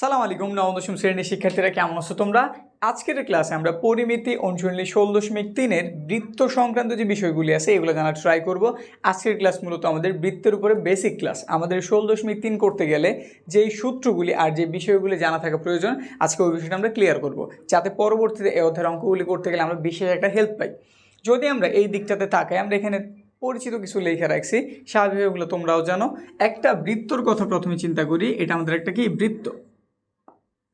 সালাম আলাইকুম, নবম দশম শ্রেণির শিক্ষার্থীরা, কেমন আছো তোমরা? আজকের ক্লাসে আমরা পরিমিতি অনুশীলনী ষোল দশমিক তিনের বৃত্ত সংক্রান্ত যে বিষয়গুলি আছে, এগুলো জানার ট্রাই করব। আজকের ক্লাস মূলত আমাদের বৃত্তের উপরে বেসিক ক্লাস আমাদের ষোল দশমিক তিন করতে গেলে যেই সূত্রগুলি আর যে বিষয়গুলি জানা থাকা প্রয়োজন, আজকে ওই বিষয়টা আমরা ক্লিয়ার করব। যাতে পরবর্তীতে এই অধ্যায়ের অঙ্কগুলি করতে গেলে আমরা বিশেষ একটা হেল্প পাই। যদি আমরা এই দিকটাতে তাকাই, আমরা এখানে পরিচিত কিছু লেখা রাখছি, স্বাভাবিক ওগুলো তোমরাও জানো। একটা বৃত্তর কথা প্রথমে চিন্তা করি, এটা আমাদের একটা কি? বৃত্ত।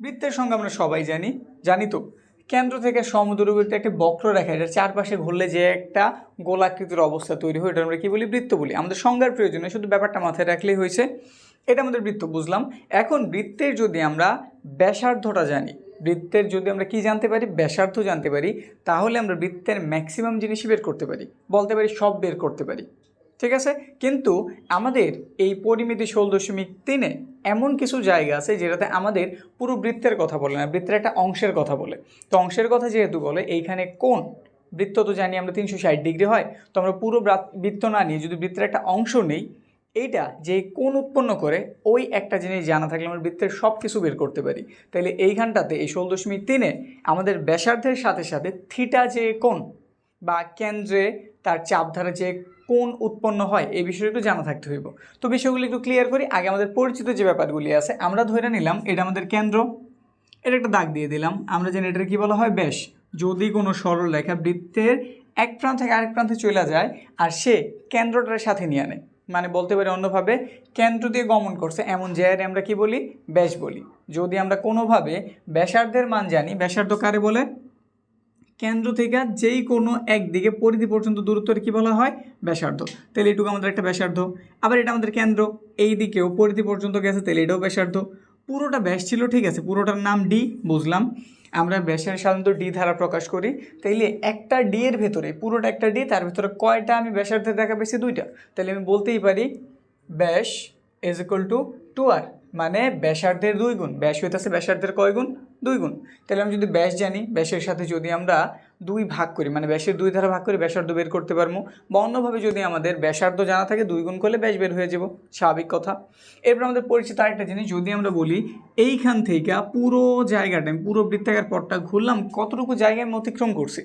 বৃত্তের সঙ্গে আমরা সবাই জানি। জানি তো। কেন্দ্র থেকে সমদূরবর্তী একটা বক্ররেখা এটার চারপাশে ঘুরলে যে একটা গোলাকৃতির অবস্থা তৈরি হয়, এটা আমরা কি বলি? বৃত্ত বলি। আমাদের সংজ্ঞার প্রয়োজনে শুধু ব্যাপারটা মাথায় রাখলেই হয়েছে। এটা আমাদের বৃত্ত, বুঝলাম। এখন বৃত্তের যদি আমরা ব্যাসার্ধটা জানি, বৃত্তের যদি আমরা কি জানতে পারি? ব্যাসার্ধ জানতে পারি, তাহলে আমরা বৃত্তের ম্যাক্সিমাম জিনিসই বের করতে পারি। বলতে পারি সব বের করতে পারি। ঠিক আছে? কিন্তু আমাদের এই পরিমিতি ষোল দশমিক তিনে এমন কিছু জায়গা আছে যেটাতে আমাদের পুরো বৃত্তের কথা বলে না, বৃত্তের একটা অংশের কথা বলে। তো অংশের কথা যেহেতু বলে, এইখানে কোন বৃত্ত তো জানি আমরা তিনশো ষাট ডিগ্রি হয়, তো আমরা পুরো বৃত্ত না নিয়ে যদি বৃত্তের একটা অংশ নেই, এইটা যে কোন উৎপন্ন করে, ওই একটা জিনিস জানা থাকলে আমরা বৃত্তের সব কিছু বের করতে পারি। তাহলে এইখানটাতে, এই ষোল দশমিক তিনে আমাদের ব্যাসার্ধের সাথে সাথে থিটা যে কোন বা কেন্দ্রে তার চাপ ধারা যে কোন উৎপন্ন হয়, এই বিষয়ে একটু জানা থাকতে হইব। তো বিষয়গুলো একটু ক্লিয়ার করি। আগে আমাদের পরিচিত যে ব্যাপারগুলি আছে, আমরা ধরে নিলাম এটা আমাদের কেন্দ্র। এটা একটা দাগ দিয়ে দিলাম। আমরা জানি এটার কী বলা হয়? ব্যাস। যদি কোনো সরল রেখা বৃত্তের এক প্রান্ত থেকে আরেক প্রান্তে চলে যায় আর সে কেন্দ্রটার সাথে নিয়ে আনে মানে বলতে পারি অন্যভাবে, কেন্দ্র দিয়ে গমন করছে, এমন জায়গায় আমরা কি বলি? ব্যাস বলি। যদি আমরা কোনোভাবে ব্যাসার্ধের মান জানি, ব্যাসার্ধ কারে বলে? কেন্দ্র থেকে যেই কোনো একদিকে পরিধি পর্যন্ত দূরত্বের কি বলা হয়? ব্যাসার্ধ। তাহলে এটুকু আমাদের একটা ব্যাসার্ধ। আবার এটা আমাদের কেন্দ্র। এই দিকেও পরিধি পর্যন্ত গেছে, তাহলে এটাও ব্যাসার্ধ। পুরোটা ব্যাস ছিল, ঠিক আছে? পুরোটার নাম ডি বুঝলাম। আমরা ব্যাসের সাধারণত ডি ধারা প্রকাশ করি। তাইলে একটা ডি এর ভেতরে, পুরোটা একটা ডি তার ভেতরে কয়টা আমি ব্যাসার্ধে দেখা পেয়েছি? দুইটা। তাহলে আমি বলতেই পারি, ব্যাস is equal to two R মানে ব্যাসার্ধের দুই গুণ, ব্যাস হইতেছে ব্যাসার্ধের কয় গুণ? দুই গুণ। তাহলে আমি যদি ব্যাস জানি, ব্যাসের সাথে যদি আমরা দুই ভাগ করি মানে ব্যাসের দুই ধারা ভাগ করে ব্যাসার্ধ বের করতে পারব, বা অন্যভাবে যদি আমাদের ব্যাসার্ধ জানা থাকে, দুই গুণ করলে ব্যাস বের হয়ে যাব। স্বাভাবিক কথা। এরপর আমাদের পরিচিত আরেকটা জিনিস, যদি আমরা বলি এইখান থেকে পুরো জায়গাটা, আমি পুরো বৃত্তাকার পথটা ঘুরলাম, কতটুকু জায়গায় আমি অতিক্রম করছি?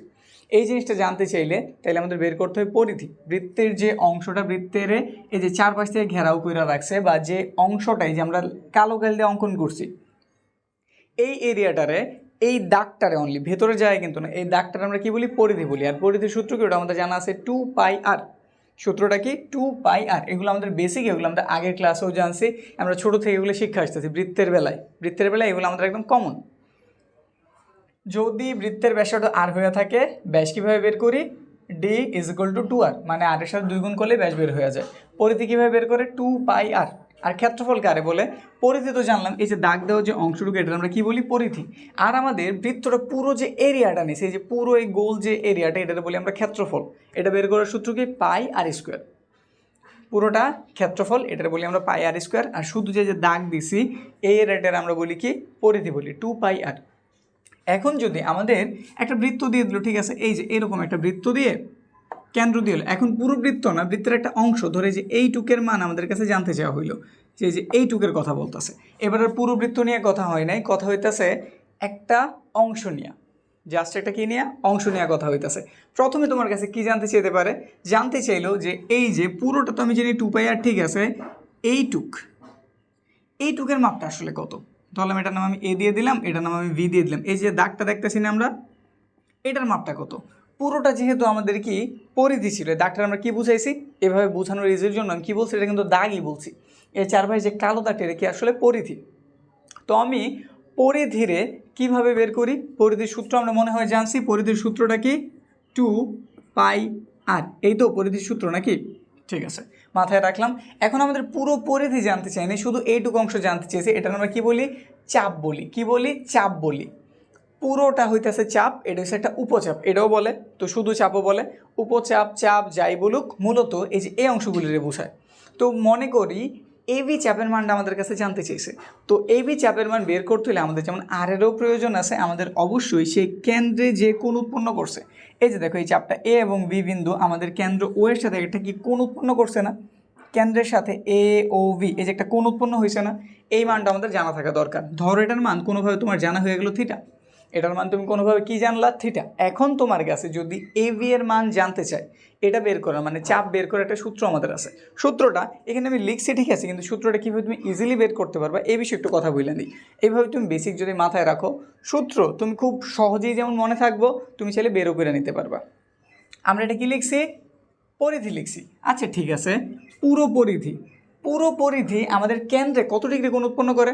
এই জিনিসটা জানতে চাইলে তাহলে আমাদের বের করতে হয় পরিধি। বৃত্তের যে অংশটা, বৃত্তের এই যে চারপাশ থেকে ঘেরাও করে রাখছে বা যে অংশটাই যে আমরা কালো কাল দিয়ে অঙ্কন করছি, এই এরিয়াটারে, এই দাগটারে অনলি ভেতরে যায় কিন্তু না। এই দাগটারে আমরা কি বলি? পরিধি বলি। আর পরিধির সূত্র কি? ওটা আমাদের জানা আছে টু পাই আর। সূত্রটা কি? Two pi R. এগুলো আমাদের বেসিক এগুলো আমরা আগের ক্লাসেও জানছি। আমরা ছোটো থেকে এগুলো শিক্ষা আসতেছি বৃত্তের বেলায়। বৃত্তের বেলায় এগুলো আমাদের একদম কমন যদি বৃত্তের ব্যাসার্ধ আর হয়ে থাকে, ব্যাস কীভাবে বের করি? D is equal to two R মানে আরের সাথে দুই গুণ করলে ব্যাস বের হয়ে যায়। পরিধি কীভাবে বের করে? টু পাই আর আর ক্ষেত্রফল কারে বলে? পরিধি তো জানলাম, এই যে দাগ দেওয়া যে অংশটুকু এটা আমরা কী বলি? পরিধি। আর আমাদের বৃত্তটা পুরো যে এরিয়াটা নিছে, এই যে পুরো এই গোল যে এরিয়াটা এটাতে বলি আমরা ক্ষেত্রফল। এটা বের করার সূত্র কি? পাই আর স্কোয়ার পুরোটা ক্ষেত্রফল, এটার বলি আমরা পাই আর স্কোয়ার আর শুধু যে যে দাগ দিছি, এই এরিয়াটার আমরা বলি কি? পরিধি বলি টু পাই আর এখন যদি আমাদের একটা বৃত্ত দিয়ে দিল, ঠিক আছে? এই যে এরকম একটা বৃত্ত দিয়ে কেন্দ্র দিয়ে হলো। এখন পুরো বৃত্ত না, বৃত্তের একটা অংশ ধরে যে এইটুকের মান আমাদের কাছে জানতে চাওয়া হইল, যে যে এইটুকের কথা বলতেছে। এবার পুরো বৃত্ত নিয়ে কথা হয় নাই, কথা হইতাছে একটা অংশ নিয়ে। জাস্ট একটা কি নিয়ে? অংশ নিয়ে কথা হইতাছে। প্রথমে তোমার কাছে কি জানতে চাইতে পারে? জানতে চাইলো যে এই যে পুরোটা তো আমি জানি টু পাই আর, ঠিক আছে? এইটুক। এইটুকের মাপটা আসলে কত? আমি এটার নাম আমি এ দিয়ে দিলাম, এটার নাম আমি ভি দিয়ে দিলাম। এই যে দাগটা দেখতেছি না আমরা, এটার মাপটা কত? পুরোটা যেহেতু আমাদের কি পরিধি ছিল দাগটা আমরা কি বুঝাইছি? এভাবে বোঝানোর ইজির জন্য আমি কী বলছি? এটা কিন্তু দাগই বলছি। এই চার ভাই যে কালো দাগটা, এটা কি আসলে পরিধি? তো আমি পরিধিরে কীভাবে বের করি? পরিধির সূত্র আমরা মনে হয় জানছি, পরিধির সূত্রটা কি? টু পাই আর এই তো পরিধির সূত্র নাকি? ঠিক আছে, মাথায় রাখলাম। এখন আমাদের পুরো পরিধি জানতে চাইনি, শুধু এইটুকু অংশ জানতে চেয়েছি এটা আমরা কি বলি? চাপ বলি। কি বলি? চাপ বলি। পুরোটা হইতেছে চাপ, এটা হচ্ছে একটা উপচাপ, এটাও বলে, তো শুধু চাপও বলে। উপচাপ, চাপ যাই বলুক, মূলত এই যে এই অংশগুলিরে বোঝায়। তো মনে করি এবি চাপের মানটা আমাদের কাছে জানতে চেয়েছে। তো এবি চাপের মান বের করতে হলে আমাদের যেমন আরেরও প্রয়োজন আছে, আমাদের অবশ্যই সেই কেন্দ্রে যে কোন উৎপন্ন করছে। এই যে দেখো, এই চাপটা এ এবং বি বিন্দু আমাদের কেন্দ্র ও এর সাথে একটা কি কোন উৎপন্ন করছে না? কেন্দ্রের সাথে এ ও ভি এই যে একটা কোন উৎপন্ন হয়েছে না? এই মানটা আমাদের জানা থাকা দরকার। ধরো এটার মান কোনোভাবে তোমার জানা হয়ে গেলো থিটা এটার মান তুমি কোনোভাবে কি জানলা? থিটা। এখন তোমার কাছে যদি এ ভি এর মান জানতে চাই, এটা বের করা মানে চাপ বের করার একটা সূত্র আমাদের আছে। সূত্রটা, এখানে আমি লিখছি, ঠিক আছে, কিন্তু সূত্রটা কীভাবে তুমি ইজিলি বের করতে পারবা, এই বিষয়ে একটু কথা বলে নিই। এইভাবে তুমি বেসিক যদি মাথায় রাখো, সূত্র তুমি খুব সহজেই যেমন মনে থাকব, তুমি চাইলে বেরও করে নিতে পারবা। আমরা এটা কি লিখছি? পরিধি লিখছি। আচ্ছা ঠিক আছে। পুরো পরিধি। পুরো পরিধি আমাদের কেন্দ্রে কত ডিগ্রি কোণ উৎপন্ন করে?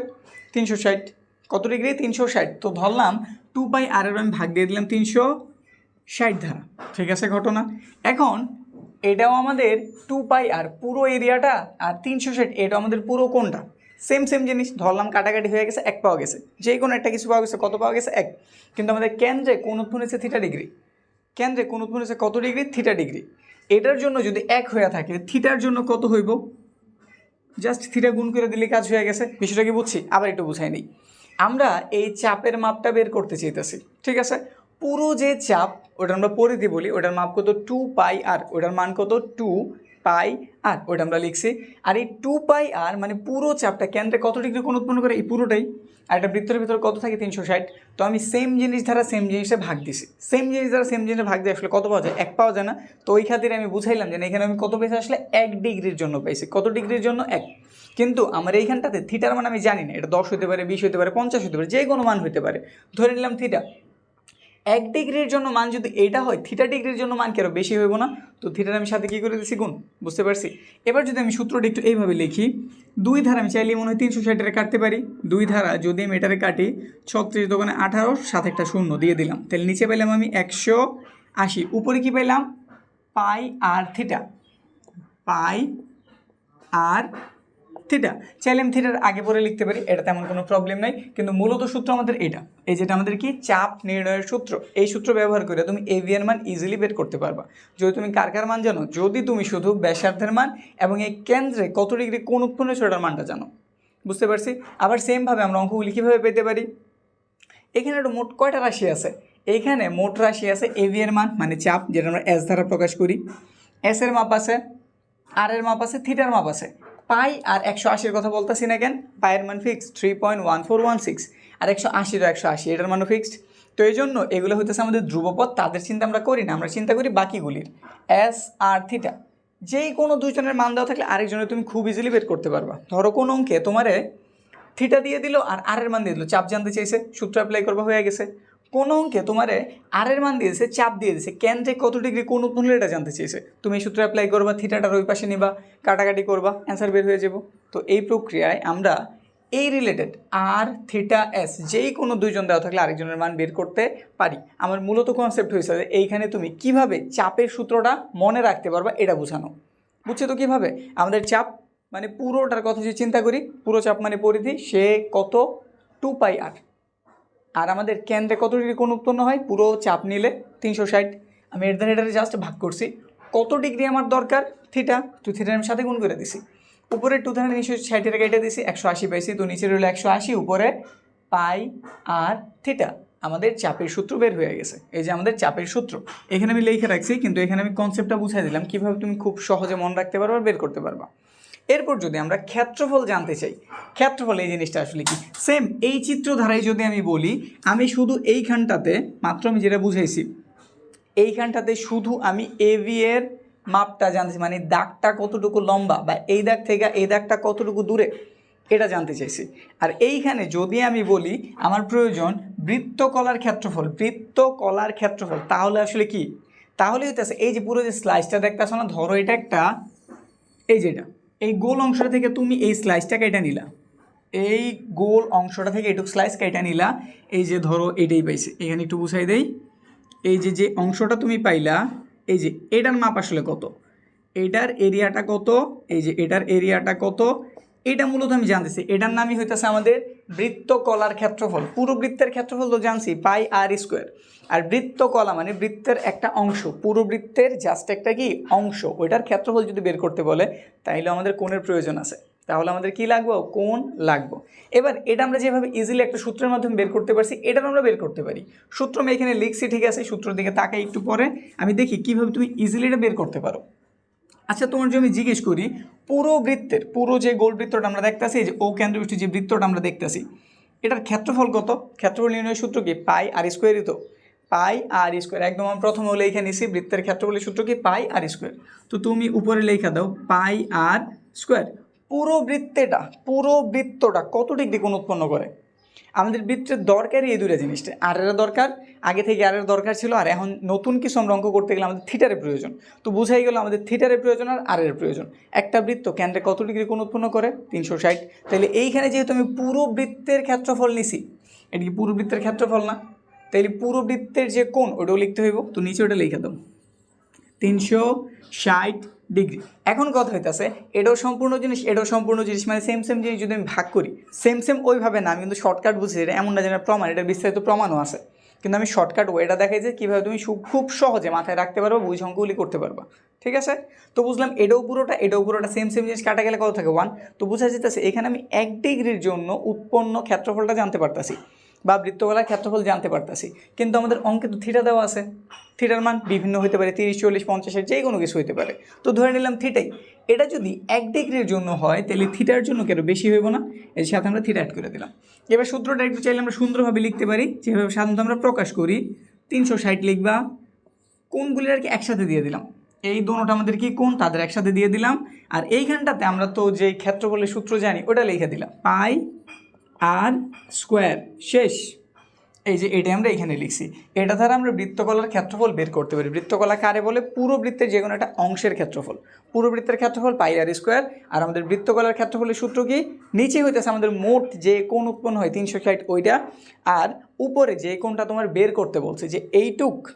তিনশো ষাট। কত ডিগ্রি? তিনশো ষাট। তো ধরলাম টু বাই আর এর আমি ভাগ দিয়ে দিলাম তিনশো ষাট ধারা। ঠিক আছে ঘটনা? এখন এটাও আমাদের টু পাই আর পুরো এরিয়াটা আর তিনশো ষাট, এটাও আমাদের পুরো কোনটা সেম সেম জিনিস, ধরলাম কাটাকাটি হয়ে গেছে, এক পাওয়া গেছে। যে কোনো একটা কিছু পাওয়া গেছে, কত পাওয়া গেছে? এক। কিন্তু আমাদের কেন্দ্রে কোন উৎপন্ন হয়েছে থিটা ডিগ্রি কেন্দ্রে কোন উৎপন্ন হয়েছে কত ডিগ্রি থিটা ডিগ্রি এটার জন্য যদি এক হয়ে থাকে থিটার জন্য কত হইব? জাস্ট থিটা গুণ করে দিলে কাজ হয়ে গেছে। বিষয়টা কি বুঝছি? আবার একটু বুঝাই নিই। আমরা এই চাপের মাপটা বের করতে চাইতেছি, ঠিক আছে? পুরো যে চাপ ওটা আমরা পরিধি বলি, ওটার মাপ কত? টু পাই আর ওটার মান কত? টু পাই আর ওটা আমরা লিখছি। আর এই টু পাই আর মানে পুরো চাপটা কেন্দ্রে কত ডিগ্রি কোণ উৎপন্ন করে? এই পুরোটাই। আর একটা বৃত্তের ভিতরে কত থাকে? তিনশো ষাট। তো আমি সেম জিনিস দ্বারা সেম জিনিসে ভাগ দিছি। সেম জিনিস দ্বারা সেম জিনিসে ভাগ দিয়ে আসলে কত পাওয়া যায়? এক পাওয়া যায় না। তো ওই খাতিরে আমি বুঝাইলাম যে এখানে আমি কত পেয়েছি? আসলে এক ডিগ্রির জন্য পেয়েছি। কত ডিগ্রির জন্য? এক। কিন্তু আমার এইখানটাতে থিটার মান আমি জানি না। এটা দশ হতে পারে, বিশ হতে পারে, পঞ্চাশ হতে পারে যে কোনো মান হতে পারে। ধরে নিলাম থিটা এক ডিগ্রির জন্য মান যদি এটা হয় থিটা ডিগ্রির জন্য মান কি আরও বেশি হইব না? তো থিটার আমি সাথে কী করে দিচ্ছি গুণ? বুঝতে পারছি? এবার যদি আমি সূত্রটা একটু এইভাবে লিখি, দুই ধারা আমি চাইলে মনে হয় তিনশো ষাটের কাটতে পারি। দুই ধারা যদি আমি এটারে কাটি, ছত্রিশ দোকানে আঠারো, সাথে একটা শূন্য দিয়ে দিলাম। তাহলে নিচে পেলাম আমি একশো আশি, উপরে কী পেলাম পাই আর থিটা পাই আর থিটা চাইলে আমি থিটার আগে পরে লিখতে পারি, এটা তেমন কোনো প্রবলেম নাই। কিন্তু মূলত সূত্র আমাদের এটা। এই যেটা আমাদের কি? চাপ নির্ণয়ের সূত্র। এই সূত্র ব্যবহার করে তুমি এভিয়ার মান ইজিলি বের করতে পারবা। যদি তুমি কার কার মান জানো? যদি তুমি শুধু ব্যাসার্ধের মান এবং এই কেন্দ্রে কত ডিগ্রি কোন উৎপন্ন ওটার মানটা জানো? বুঝতে পারছি? আবার সেমভাবে আমরা অঙ্কগুলি কীভাবে পেতে পারি? এখানে একটা মোট কয়টা রাশি আছে? এইখানে মোট রাশি আছে এভিয়ার মান মানে চাপ, যেটা আমরা এস দ্বারা প্রকাশ করি। এস এর মাপ আছে আর এর মাপ আছে থিটার মাপ আছে। পাই আর একশো আশির কথা বলতেছি না কেন? পায়ের মান fixed three point one four one six আর একশো আশি তো একশো আশি, এটার মানও ফিক্সড তো এই জন্য এগুলো হইতেছে আমাদের ধ্রুবপদ, তাদের চিন্তা আমরা করি না, আমরা চিন্তা করি বাকিগুলির। এস আর থিটা যেই কোনো দুজনের মান দেওয়া থাকলে আরেকজনের তুমি খুব ইজিলি বের করতে পারবা। ধরো কোন অঙ্কে তোমারে থিটা দিয়ে দিল আর আরের মান দিয়ে দিল। চাপ জানতে চাইছে, সূত্র অ্যাপ্লাই করবা, হয়ে গেছে। কোন অঙ্কে তোমারে আর এর মান দিয়েছে, চাপ দিয়ে দিয়েছে। কেন্দ্রে কত ডিগ্রি, কোন উৎপন্ন এটা জানতে চেয়েছে? তুমি এই সূত্র অ্যাপ্লাই করবা থিটাটার ওই পাশে নিবা, কাটাকাটি করবা অ্যান্সার বের হয়ে যাব। তো এই প্রক্রিয়ায় আমরা এই রিলেটেড আর থিটা এস যেই কোনো দুইজন দেওয়া থাকলে আরেকজনের মান বের করতে পারি। আমার মূলত কনসেপ্ট হয়েছে যে এইখানে তুমি কীভাবে চাপের সূত্রটা মনে রাখতে পারবা, এটা বোঝানো। বুঝছ তো কীভাবে? আমাদের চাপ মানে পুরোটার কথা যদি চিন্তা করি, পুরো চাপ মানে পরিধি, সে কত? টু পাই আর আর আমাদের কেন্দ্রে কত ডিগ্রি কোণ উৎপন্ন হয়? পুরো চাপ নিলে তিনশো ষাট। আমি এর এটারে জাস্ট ভাগ করছি। কত ডিগ্রি আমার দরকার? থিটা তো থিটার আমি সাথে গুণ করে দিছি। উপরে টু থাউজেন্ড নিশ্চয় ষাটের কেটে দিছি, একশো আশি পাইছি। তো নিচে রইল একশো আশি, উপরে পাই আর থিটা আমাদের চাপের সূত্র বের হয়ে গেছে। এই যে আমাদের চাপের সূত্র। এখানে আমি লিখে রাখছি, কিন্তু এখানে আমি কনসেপ্টটা বুঝাই দিলাম। কীভাবে তুমি খুব সহজে মনে রাখতে পারবা আর বের করতে পারবা। এরপর যদি আমরা ক্ষেত্রফল জানতে চাই, ক্ষেত্রফল এই জিনিসটা আসলে কি? সেম এই চিত্র ধারায় যদি আমি বলি, আমি শুধু এইখানটাতে, মাত্র আমি যেটা বুঝাইছি, এইখানটাতে শুধু আমি এভি এর মাপটা জানতেছি মানে দাগটা কতটুকু লম্বা বা এই দাগ থেকে এই দাগটা কতটুকু দূরে, এটা জানতে চাইছি। আর এইখানে যদি আমি বলি, আমার প্রয়োজন বৃত্তকলার ক্ষেত্রফল বৃত্তকলার ক্ষেত্রফল, তাহলে আসলে কি? তাহলে হইতেছে, এই যে পুরো যে স্লাইসটা দেখতেছো না, ধরো এটা একটা, এই যেটা এই গোল অংশটা থেকে তুমি এই স্লাইসটা কেটে নিলা। এই গোল অংশটা থেকে এটুকু স্লাইস কেটে নিলা। এই যে ধরো এটাই পাইছে, এখানে একটু বুঝাই দেই। এই যে যে অংশটা তুমি পাইলা, এই যে এটার মাপ আসলে কত? এটার এরিয়াটা কত? এই যে এটার এরিয়াটা কত? এটা মূলত আমি জানতেছি। এটার নামই হইতেছে আমাদের বৃত্তকলার ক্ষেত্রফল, পুরো বৃত্তের ক্ষেত্রফল তো জানছি, পাই আর স্কোয়ার। আর বৃত্তকলা মানে বৃত্তের একটা অংশ, পুরো বৃত্তের জাস্ট একটা কি অংশ। ওইটার ক্ষেত্রফল যদি বের করতে বলে তাহলে আমাদের কোণের প্রয়োজন আছে। তাহলে আমাদের কি লাগবো? কোন লাগবে। এবার এটা আমরা যেভাবে ইজিলি একটা সূত্রের মাধ্যমে বের করতে পারছি এটাও আমরা বের করতে পারি। সূত্র আমি এখানে লিখছি, ঠিক আছে? সূত্র দিকে তাকাই একটু পরে। আমি দেখি কীভাবে তুমি ইজিলি এটা বের করতে পারো। আচ্ছা তোমার যদি আমি জিজ্ঞেস করি, পুরো বৃত্তের, পুরো যে গোল বৃত্তটা আমরা দেখতেছি যে ও কেন্দ্রবিষ্ট যে বৃত্তটা আমরা দেখতেছি, এটার ক্ষেত্রফল কত? ক্ষেত্রফল নির্ণয়ের সূত্র কি? পাই আর স্কোয়ারই তো। Pi R square. একদম আমি প্রথমে লেখা নিছি, বৃত্তের ক্ষেত্রফলের সূত্র কি? Pi R square. তো তুমি উপরে লেখা দাও, পাই আর স্কোয়ার। পুরো বৃত্তেটা, পুরো বৃত্তটা কত ডিগ্রি কোণ উৎপন্ন করে? আমাদের বৃত্তের দরকারই এই দুইটা জিনিসটা। আর এর দরকার, আগে থেকে আর এর দরকার ছিল, আর এখন নতুন কিছু আমরা অঙ্ক করতে গেলে আমাদের থিটারের প্রয়োজন। তো বুঝাই গেল আমাদের থিটারের প্রয়োজন আর আর এর প্রয়োজন। একটা বৃত্ত কেন্দ্রে কত ডিগ্রি কোণ উৎপন্ন করে? তিনশো ষাট। তাহলে এইখানে যেহেতু আমি পুরো বৃত্তের ক্ষেত্রফল নিছি, এটা কি পুরো বৃত্তের ক্ষেত্রফল না? তাইলে পুরো বৃত্তের যে কোণ, ওটাও লিখতে হইব। তো নিচে ওটা লিখে দাও। তিনশো ষাট ডিগ্রি। এখন কথা হইতাছে, এটাও সম্পূর্ণ জিনিস, এটাও সম্পূর্ণ জিনিস মানে সেম সেম জিনিস যদি আমি ভাগ করি সেম সেম ওইভাবে না, আমি কিন্তু শর্টকাট বুঝছি এটা এমন না যেন প্রমাণ এটা বিস্তারিত প্রমাণও আছে। কিন্তু আমি শর্টকাট ওয়েটা দেখাই যে কীভাবে তুমি খুব সহজে মাথায় রাখতে পারবা, বুঝ অঙ্কগুলি করতে পারবা। ঠিক আছে? তো বুঝলাম এটাও পুরোটা এটাও পুরোটা সেম সেম জিনিস কাটা গেলে কত থাকে? ওয়ান তো বোঝা যেতেছে এখানে আমি এক ডিগ্রির জন্য উৎপন্ন ক্ষেত্রফলটা জানতে পারতাছি। বা বৃত্তকলার ক্ষেত্রফল জানতে পারতাছি। কিন্তু আমাদের অঙ্কে তো থিটা দেওয়া আছে। থিটার মান বিভিন্ন হতে পারে, তিরিশ, চল্লিশ, পঞ্চাশের যে কোনো কিছু হতে পারে। তো ধরে নিলাম থিটাই এটা যদি এক ডিগ্রির জন্য হয়, তাহলে থিটার জন্য কেন বেশি হইব না? এর সাথে আমরা থিটা অ্যাড করে দিলাম। এবার সূত্রটা একটু চাইলে আমরা সুন্দরভাবে লিখতে পারি। যেভাবে সাধারণত আমরা প্রকাশ করি, তিনশো ষাট লিখবা। কোনগুলি আর কি একসাথে দিয়ে দিলাম? এই দোনোটা আমাদের কি কোন? তাদের একসাথে দিয়ে দিলাম। আর এইখানটাতে আমরা তো যে ক্ষেত্রফলের সূত্র জানি, ওটা লিখে দিলাম। পাই আর স্কোয়ার শেষ। এই যে এটা আমরা এখানে লিখছি। এটা দ্বারা আমরা বৃত্তকলার ক্ষেত্রফল বের করতে পারি। বৃত্তকলা কারে বলে? পুরো বৃত্তের যে কোনো একটা অংশের ক্ষেত্রফল। পুরো বৃত্তের ক্ষেত্রফল পাই আর স্কোয়ার। আর আমাদের বৃত্তকলার ক্ষেত্রফলের সূত্র কি? নিচে হইতেছে আমাদের মোট যে কোণ উৎপন্ন হয় তিনশো ষাট ওইটা। আর উপরে যে কোণটা তোমার বের করতে বলছে যে এইটুক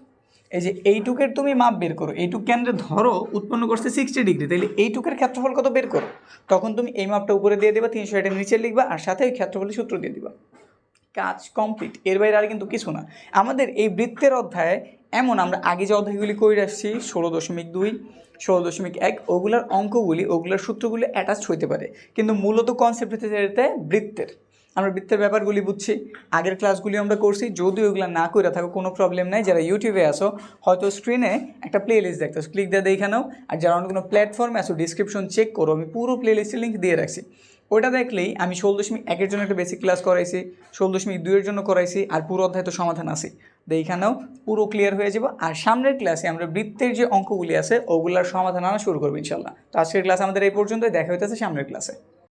এই যে এইটুকের তুমি মাপ বের করো, এইটুক কেন্দ্রে ধরো, উৎপন্ন করছে সিক্সটি ডিগ্রি তাহলে এইটুকের ক্ষেত্রফল কত বের করো? তখন তুমি এই মাপটা উপরে দিয়ে দিবা, তিনশো ষাটের নিচে লিখবা, আর সাথে ওই ক্ষেত্রফলের সূত্র দিয়ে দিবা। কাজ কমপ্লিট এর বাইরে আর কিন্তু কিছু না। আমাদের এই বৃত্তের অধ্যায়ে এমন, আমরা আগে যে অধ্যায়গুলি করে আসছি, ষোলো দশমিক দুই, ষোলো দশমিক এক, ওগুলার অঙ্কগুলি, ওগুলার সূত্রগুলি অ্যাটাচড হইতে পারে। কিন্তু মূলত কনসেপ্ট হতে বৃত্তের। আমরা বৃত্তের ব্যাপারগুলি বুঝছি, আগের ক্লাসগুলি আমরা করছি যদি ওগুলো না করে থাকো, কোনো প্রবলেম নাই। যারা ইউটিউবে আসো হয়তো স্ক্রিনে একটা প্লে লিস্ট দেখতেছো। ক্লিক দিয়ে দেখে আর যারা অন্য কোনো প্ল্যাটফর্মে আসো ডিসক্রিপশন চেক করো। আমি পুরো প্লে লিস্টের লিঙ্ক দিয়ে রাখছি। ওইটা দেখলেই আমি ষোলো দশমিক একের জন্য একটা বেসিক ক্লাস করাইছি, ষোলো দশমিক দুইয়ের জন্য করাইছি, আর পুরো অধ্যায় তো সমাধান আছে। এইখানেও পুরো ক্লিয়ার হয়ে যাব। আর সামনের ক্লাসে আমরা বৃত্তের যে অঙ্কগুলি আছে, ওগুলার সমাধান আনা শুরু করব ইনশাল্লাহ। তো আজকের ক্লাস আমাদের এই পর্যন্তই। দেখা হইতেছে সামনের ক্লাসে